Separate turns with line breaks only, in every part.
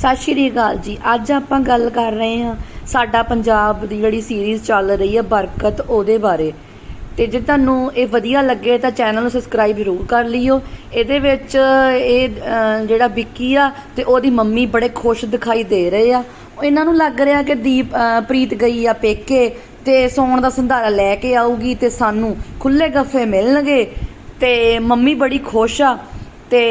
ਸਤਿ ਸ਼੍ਰੀ ਅਕਾਲ ਜੀ। ਅੱਜ ਆਪਾਂ ਗੱਲ ਕਰ ਰਹੇ ਹਾਂ ਸਾਡਾ ਪੰਜਾਬ ਦੀ ਜਿਹੜੀ ਸੀਰੀਜ਼ ਚੱਲ ਰਹੀ ਹੈ ਬਰਕਤ ਉਹਦੇ ਬਾਰੇ। ਤੇ ਜੇ ਤੁਹਾਨੂੰ ਇਹ ਵਧੀਆ ਲੱਗੇ ਤਾਂ ਚੈਨਲ ਨੂੰ ਸਬਸਕ੍ਰਾਈਬ ਜ਼ਰੂਰ ਕਰ ਲਿਓ। ਇਹਦੇ ਵਿੱਚ ਇਹ ਜਿਹੜਾ ਵਿੱਕੀ ਆ ਤੇ ਉਹਦੀ ਮੰਮੀ ਬੜੇ ਖੁਸ਼ ਦਿਖਾਈ ਦੇ ਰਹੇ ਆ। ਇਹਨਾਂ ਨੂੰ ਲੱਗ ਰਿਹਾ ਕਿ ਦੀਪ ਪ੍ਰੀਤ ਗਈ ਆ ਪੇਕੇ ਤੇ ਸੌਣ ਦਾ ਸੰਧਾਰਾ ਲੈ ਕੇ ਆਊਗੀ ਤੇ ਸਾਨੂੰ ਖੁੱਲੇ ਗੱਫੇ ਮਿਲਣਗੇ। ਤੇ ਮੰਮੀ ਬੜੀ ਖੁਸ਼ ਆ ਤੇ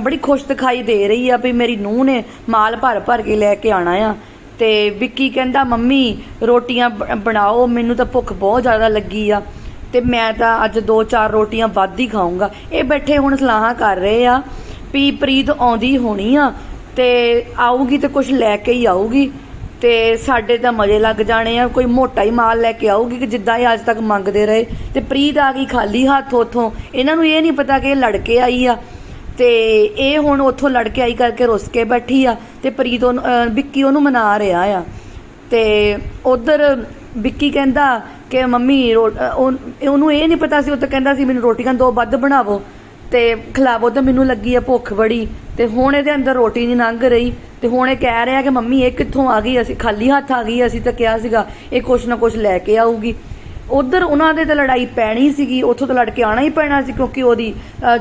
ਬੜੀ ਖੁਸ਼ ਦਿਖਾਈ ਦੇ ਰਹੀ ਆ ਵੀ ਮੇਰੀ ਨੂੰਹ ਨੇ ਮਾਲ ਭਰ ਭਰ ਕੇ ਲੈ ਕੇ ਆਣਾ ਆ। ਤੇ ਵਿੱਕੀ ਕਹਿੰਦਾ, ਮੰਮੀ, ਰੋਟੀਆਂ ਬ- ਬਣਾਓ, ਮੈਨੂੰ ਤਾਂ ਭੁੱਖ ਬਹੁਤ ਜ਼ਿਆਦਾ ਲੱਗੀ ਆ। ਤੇ ਮੈਂ ਤਾਂ ਅੱਜ ਦੋ ਚਾਰ ਰੋਟੀਆਂ ਵੱਧ ਹੀ ਖਾਊਂਗਾ। ਇਹ ਬੈਠੇ ਹੁਣ ਸਲਾਹਾਂ ਕਰ ਰਹੇ ਆ ਵੀ ਪ੍ਰੀਤ ਆਉਂਦੀ ਹੋਣੀ ਆ ਤੇ ਆਊਗੀ ਤੇ ਕੁਝ ਲੈ ਕੇ ਹੀ ਆਊਗੀ। ਤੇ ਸਾਡੇ ਤਾਂ ਮਜ਼ੇ ਲੱਗ ਜਾਣੇ ਆ, ਕੋਈ ਮੋਟਾ ਹੀ ਮਾਲ ਲੈ ਕੇ ਆਊਗੀ ਕਿ ਜਿੱਦਾਂ ਇਹ ਅੱਜ ਤੱਕ ਮੰਗਦੇ ਰਹੇ। ਤੇ ਪ੍ਰੀਤ ਆ ਗਈ ਖਾਲੀ ਹੱਥ ਉਥੋਂ। ਇਹਨਾਂ ਨੂੰ ਇਹ ਨਹੀਂ ਪਤਾ ਕਿ ਇਹ ਲੜਕੇ ਆਈ ਆ। ਤੇ ਇਹ ਹੁਣ ਉਥੋਂ ਲੜਕੇ ਆਈ ਕਰਕੇ ਰੁੱਸ ਕੇ ਬੈਠੀ ਆ ਤੇ ਪ੍ਰੀਤ ਉਹਨੂੰ ਵਿੱਕੀ ਉਹਨੂੰ ਮਨਾ ਰਿਹਾ ਆ। ਤੇ ਉਧਰ ਵਿੱਕੀ ਕਹਿੰਦਾ ਕਿ ਮੰਮੀ ਰੋ- ਉਹਨੂੰ ਇਹ ਨਹੀਂ ਪਤਾ ਸੀ, ਉਹ ਤਾਂ ਕਹਿੰਦਾ ਸੀ ਮੈਨੂੰ ਰੋਟੀਆਂ ਦੋ ਵੱਧ ਬਣਾਵੋ ਤੇ ਖਿਲਾਵੋ ਤਾਂ ਮੈਨੂੰ ਲੱਗੀ ਆ ਭੁੱਖ ਬੜੀ। ਤੇ ਹੁਣ ਇਹਦੇ ਅੰਦਰ ਰੋਟੀ ਨਹੀਂ ਲੰਘ ਰਹੀ। ਤੇ ਹੁਣ ਇਹ ਕਹਿ ਰਿਹਾ ਕਿ ਮੰਮੀ ਇਹ ਕਿੱਥੋਂ ਆ ਗਈ? ਅਸੀਂ ਖਾਲੀ ਹੱਥ ਆ ਗਈ, ਅਸੀਂ ਤਾਂ ਕਿਹਾ ਸੀਗਾ ਇਹ ਕੁਛ ਨਾ ਕੁਛ ਲੈ ਕੇ ਆਊਗੀ। ਉਧਰ ਉਹਨਾਂ ਦੇ ਤਾਂ ਲੜਾਈ ਪੈਣੀ ਸੀਗੀ, ਉੱਥੋਂ ਤਾਂ ਲੜ ਕੇ ਆਣਾ ਹੀ ਪੈਣਾ ਸੀ ਕਿਉਂਕਿ ਉਹਦੀ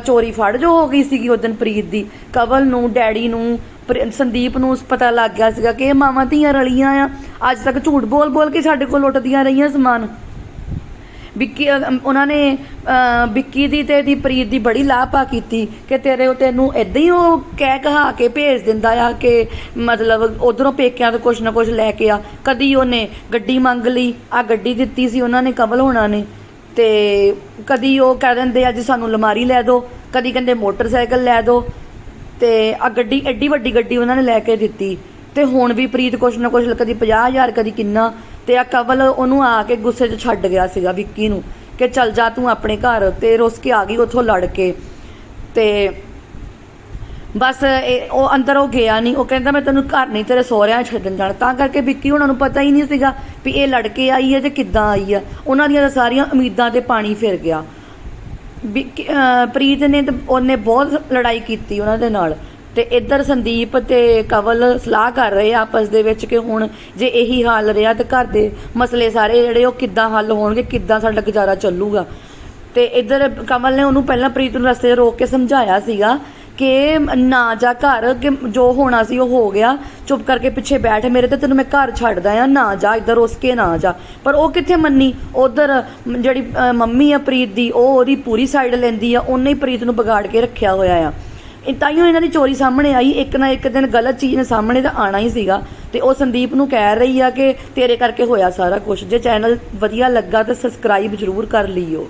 ਚੋਰੀ ਫੜ ਜੋ ਹੋ ਗਈ ਸੀਗੀ ਉਦੋਂ ਪ੍ਰੀਤ ਦੀ। ਕਵਲ ਨੂੰ, ਡੈਡੀ ਨੂੰ, ਪ੍ਰ- ਸੰਦੀਪ ਨੂੰ ਪਤਾ ਲੱਗ ਗਿਆ ਸੀਗਾ ਕਿ ਇਹ ਮਾਵਾਂ ਧੀਆਂ ਰਲੀਆਂ ਆ। ਅੱਜ ਤੱਕ ਝੂਠ ਬੋਲ ਬੋਲ ਕੇ ਸਾਡੇ ਕੋਲ ਲੁੱਟਦੀਆਂ ਰਹੀਆਂ ਸਮਾਨ। ਵਿੱਕੀ ਉਹਨਾਂ ਨੇ ਵਿੱਕੀ ਦੀ ਤੇ ਦੀ ਪ੍ਰੀਤ ਦੀ ਬੜੀ ਲਾਪਾ ਕੀਤੀ ਕਿ ਤੇਰੇ ਉਹ ਤੈਨੂੰ ਇਦਾਂ ਹੀ ਉਹ ਕਹਿ ਕਹਾ ਕੇ ਭੇਜ ਦਿੰਦਾ ਆ ਕਿ ਮਤਲਬ ਉਧਰੋਂ ਪੇਕਿਆਂ ਤੋਂ ਕੁਛ ਨਾ ਕੁਛ ਲੈ ਕੇ ਆ। ਕਦੀ ਉਹਨੇ ਗੱਡੀ ਮੰਗ ਲਈ, ਆ ਗੱਡੀ ਦਿੱਤੀ ਸੀ ਉਹਨਾਂ ਨੇ ਕਮਲ ਹੋਣਾ ਨੇ। ਤੇ ਕਦੀ ਉਹ ਕਹਿ ਦਿੰਦੇ ਆ ਜੀ ਸਾਨੂੰ ਅਲਮਾਰੀ ਲੈ ਦਿਓ। ਕਦੀ ਕਹਿੰਦੇ, ਮੋਟਰਸਾਈਕਲ ਲੈ ਦਿਓ। ਤੇ ਆ ਗੱਡੀ ਐਡੀ ਵੱਡੀ ਗੱਡੀ ਉਹਨਾਂ ਨੇ ਲੈ ਕੇ ਦਿੱਤੀ। ਤੇ ਹੁਣ ਵੀ ਪ੍ਰੀਤ ਕੁਛ ਨਾ ਕੁਛ, ਕਦੀ 50000 ਕਦੀ ਕਿੰਨਾ ਤੇ ਆ ਕਵਲ ਉਹਨੂੰ ਆ ਕੇ ਗੁੱਸੇ 'ਚ ਛੱਡ ਗਿਆ ਸੀਗਾ ਵਿੱਕੀ ਨੂੰ ਕਿ ਚੱਲ ਜਾ ਤੂੰ ਆਪਣੇ ਘਰ ਤੇ ਰੁੱਸ ਕੇ ਆ ਗਈ ਉੱਥੋਂ ਲੜ ਕੇ। ਤੇ ਬਸ ਇਹ ਉਹ ਅੰਦਰ ਉਹ ਗਿਆ ਨਹੀਂ। ਉਹ ਕਹਿੰਦਾ, ਮੈਂ ਤੈਨੂੰ ਘਰ ਨਹੀਂ, ਤੇਰੇ ਸਹੁਰਿਆਂ ਛੱਡਣ ਜਾਣਾ। ਤਾਂ ਕਰਕੇ ਵਿੱਕੀ ਉਹਨਾਂ ਨੂੰ ਪਤਾ ਹੀ ਨਹੀਂ ਸੀਗਾ ਵੀ ਇਹ ਲੜ ਕੇ ਆਈ ਹੈ ਤੇ ਕਿੱਦਾਂ ਆਈ ਹੈ। ਉਹਨਾਂ ਦੀਆਂ ਤਾਂ ਸਾਰੀਆਂ ਉਮੀਦਾਂ ਤੇ ਪਾਣੀ ਫਿਰ ਗਿਆ। ਵਿੱਕੀ- ਪ੍ਰੀਤ ਨੇ ਤੇ ਉਹਨੇ ਬਹੁਤ ਲੜਾਈ ਕੀਤੀ ਉਹਨਾਂ ਦੇ ਨਾਲ। ਤੇ ਇੱਧਰ ਸੰਦੀਪ ਤੇ ਕਵਲ ਸਲਾਹ ਕਰ ਰਹੇ ਆ ਆਪਸ ਦੇ ਵਿੱਚ ਕਿ ਹੁਣ ਜੇ ਇਹੀ ਹਾਲ ਰਿਹਾ ਤੇ ਘਰ ਦੇ ਮਸਲੇ ਸਾਰੇ ਜਿਹੜੇ ਉਹ ਕਿੱਦਾਂ ਹੱਲ ਹੋਣਗੇ, ਕਿੱਦਾਂ ਸਾਡਾ ਗੁਜ਼ਾਰਾ ਚੱਲੂਗਾ। ਤੇ ਇੱਧਰ ਕਮਲ ਨੇ ਉਹਨੂੰ ਪਹਿਲਾਂ ਪ੍ਰੀਤ ਨੂੰ ਰਸਤੇ ਰੋਕ ਕੇ ਸਮਝਾਇਆ ਸੀਗਾ ਕਿ ਨਾ ਜਾ ਘਰ, ਕਿ ਜੋ ਹੋਣਾ ਸੀ ਉਹ ਹੋ ਗਿਆ। ਚੁੱਪ ਕਰਕੇ ਪਿੱਛੇ ਬੈਠ ਮੇਰੇ ਤੇ, ਤੈਨੂੰ ਮੈਂ ਘਰ ਛੱਡਦਾ ਆ, ਨਾ ਜਾ, ਇੱਧਰ ਉਸ ਕੇ ਨਾ ਜਾ। ਪਰ ਉਹ ਕਿੱਥੇ ਮੰਨੀ? ਉਧਰ ਜਿਹੜੀ ਮੰਮੀ ਆ ਪ੍ਰੀਤ ਦੀ, ਉਹ ਉਹਦੀ ਪੂਰੀ ਸਾਈਡ ਲੈਂਦੀ ਆ, ਉਹਨੇ ਹੀ ਪ੍ਰੀਤ ਨੂੰ ਵਿਗਾੜ ਕੇ ਰੱਖਿਆ ਹੋਇਆ ਆ। ਇਹ ਤਾਈਓ ਇਹਨਾਂ ਦੀ ਚੋਰੀ ਸਾਹਮਣੇ ਆਈ। ਇੱਕ ਨਾ ਇੱਕ ਦਿਨ ਗਲਤ ਚੀਜ਼ ਨੇ ਸਾਹਮਣੇ ਤਾਂ ਆਣਾ ਹੀ ਸੀਗਾ। ਤੇ ਉਹ ਸੰਦੀਪ ਨੂੰ ਕਹਿ ਰਹੀ ਆ ਕਿ ਤੇਰੇ ਕਰਕੇ ਹੋਇਆ ਸਾਰਾ ਕੁਝ ਜੇ ਚੈਨਲ ਵਧੀਆ ਲੱਗਾ ਤਾਂ ਸਬਸਕ੍ਰਾਈਬ ਜ਼ਰੂਰ ਕਰ ਲਿਓ।